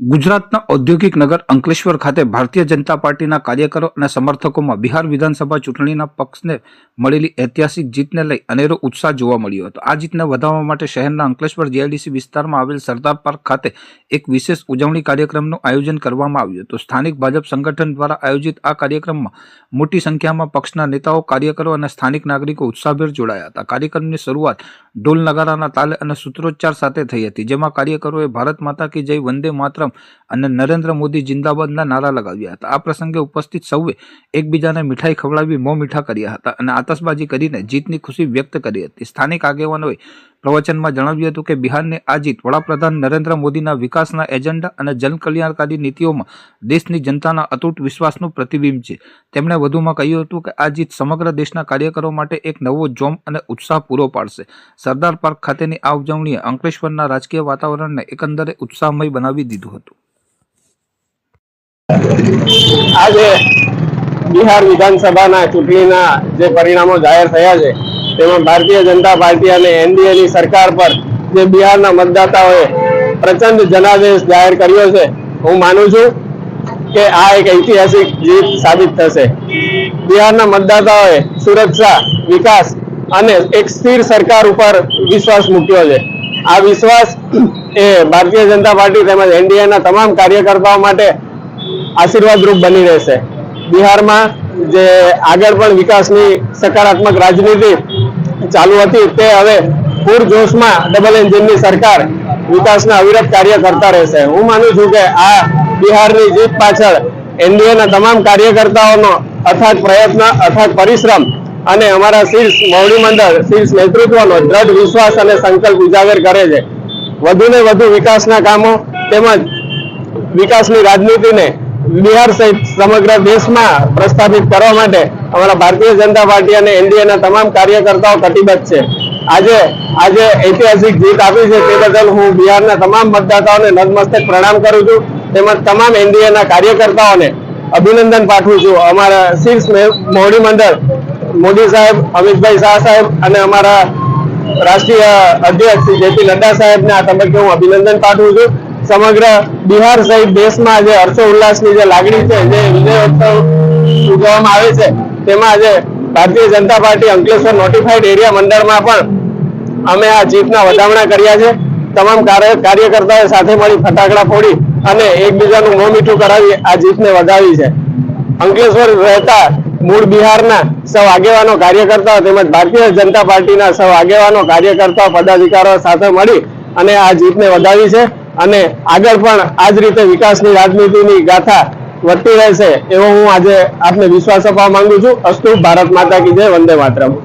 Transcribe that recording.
ગુજરાતના ઔદ્યોગિક નગર અંકલેશ્વર ખાતે ભારતીય જનતા પાર્ટીના કાર્યકરો અને સમર્થકોમાં બિહાર વિધાનસભા ચૂંટણીના પક્ષને મળેલી ઐતિહાસિક જીતને લઈ અનેરો ઉત્સાહ જોવા મળ્યો હતો. આ જીતને વધારવા માટે શહેરના અંકલેશ્વર જીઆઈડીસી વિસ્તારમાં આવેલ સરદાર પાર્ક ખાતે એક વિશેષ ઉજવણી કાર્યક્રમનું આયોજન કરવામાં આવ્યું હતું. સ્થાનિક ભાજપ સંગઠન દ્વારા આયોજિત આ કાર્યક્રમમાં મોટી સંખ્યામાં પક્ષના નેતાઓ, કાર્યકરો અને સ્થાનિક નાગરિકો ઉત્સાહભેર જોડાયા હતા. કાર્યક્રમની શરૂઆત ઢોલ નગારાના તાલે અને સૂત્રોચ્ચાર સાથે થઈ હતી, જેમાં કાર્યકરોએ ભારત માતા કી જય વંદે માતરમ અને નરેન્દ્ર મોદી જિંદાબાદના નારા લગાવ્યા હતા. આ પ્રસંગે ઉપસ્થિત સૌએ એકબીજાને મીઠાઈ ખવડાવી, મોં મીઠા કર્યા હતા અને આતશબાજી કરીને જીતની ખુશી વ્યક્ત કરી હતી. સ્થાનિક આગેવાનોએ પ્રવચનમાં જણાવ્યું હતું કે બિહારની આ જીત વડાપ્રધાન નરેન્દ્ર મોદીના વિકાસના એજન્ડા અને જનકલ્યાણકારી નીતિઓમાં દેશની જનતાના અતૂટ વિશ્વાસનું પ્રતિબિંબ છે. તેમણે વધુમાં કહ્યું હતું કે આ જીત સમગ્ર દેશના કાર્યકરો માટે એક નવો જોમ અને ઉત્સાહ પૂરો પાડશે. સરદાર પાર્ક ખાતેની આ ઉજવણીએ અંકલેશ્વરના રાજકીય વાતાવરણને એકંદરે ઉત્સાહમય બનાવી દીધું હતું. આજે બિહાર વિધાનસભાના ચૂંટણીના જે પરિણામો જાહેર થયા છે તેમાં ભારતીય જનતા પાર્ટી અને એનડીએ ની સરકાર પર જે બિહારના મતદાતાઓએ પ્રચંડ જનાદેશ જાહેર કર્યો છે, હું માનું છું કે આ એક ઐતિહાસિક જીત સાબિત થશે. બિહારના મતદાતાઓએ સુરક્ષા, વિકાસ અને એક સ્થિર સરકાર ઉપર વિશ્વાસ મૂક્યો છે. આ વિશ્વાસ એ ભારતીય જનતા પાર્ટી તેમજ એનડીએના તમામ કાર્યકર્તાઓ માટે આશીર્વાદરૂપ બની રહેશે. બિહારમાં જે આગળ પણ વિકાસની સકારાત્મક રાજનીતિ ચાલુ હતી તે હવે પૂરજોશમાં ડબલ એન્જિનની સરકાર વિકાસના અવિરત કાર્ય કરતા રહેશે. હું માનું છું કે આ બિહારની જીત પાછળ એનડીએના તમામ કાર્યકર્તાઓનો અથાગ પ્રયત્ન, અથાગ પરિશ્રમ અને અમારા શીર્ષ મોવડી મંડળ શીર્ષ નેતૃત્વનો દ્રઢ વિશ્વાસ અને સંકલ્પ ઉજાગર કરે છે. વધુને વધુ વિકાસના કામો તેમજ વિકાસની રાજનીતિને બિહાર સહિત સમગ્ર દેશમાં પ્રસ્થાપિત કરવા માટે અમારા ભારતીય જનતા પાર્ટી અને એનડીએના તમામ કાર્યકર્તાઓ કટિબદ્ધ છે. આજે આજે ઐતિહાસિક જીત આપી છે તે બદલ હું બિહારના તમામ મતદાતાઓને નદમસ્તક પ્રણામ કરું છું. તેમજ તમામ એનડીએના કાર્યકર્તાઓને અભિનંદન પાઠવું છું. અમારા શીર્ષ મોવડી મંડળ, મોદી સાહેબ, અમિતભાઈ શાહ સાહેબ અને અમારા રાષ્ટ્રીય અધ્યક્ષ શ્રી જેપી નડ્ડા સાહેબને આ તબક્કે હું અભિનંદન પાઠવું છું. સમગ્ર બિહાર સહિત દેશમાં જે હર્ષો ઉલ્લાસની જે લાગણી છે, જે વિજયોત્સવ ઉજવવામાં આવે છે, તેમાં આજે Bharatiya Janata party Ankleshwar notified area મંડળમાં પણ અમે આ જીતના વધામણા કર્યા છે. તમામ કાર્ય- કાર્યકર્તાઓ સાથે મળી ફટાકડા ફોડી અને એકબીજાનું મોં મીઠું કરાવી આ જીતને વધાવી છે. અંકલેશ્વર રહેતા મૂળ બિહારના સૌ આગેવાનો કાર્યકર્તાઓ તેમજ ભારતીય જનતા પાર્ટીના સૌ આગેવાનો કાર્યકર્તાઓ, પદાધિકારીઓ સાથે મળી અને આ જીતને વધાવી છે. અને આગળ પણ આ જ રીતે વિકાસની રાજનીતિની ગાથા વધતી રહેશે એવો હું આજે આપને વિશ્વાસ આપવા માંગુ છું. અસ્તુ ભારત માતા કી જય, વંદે માતરમ.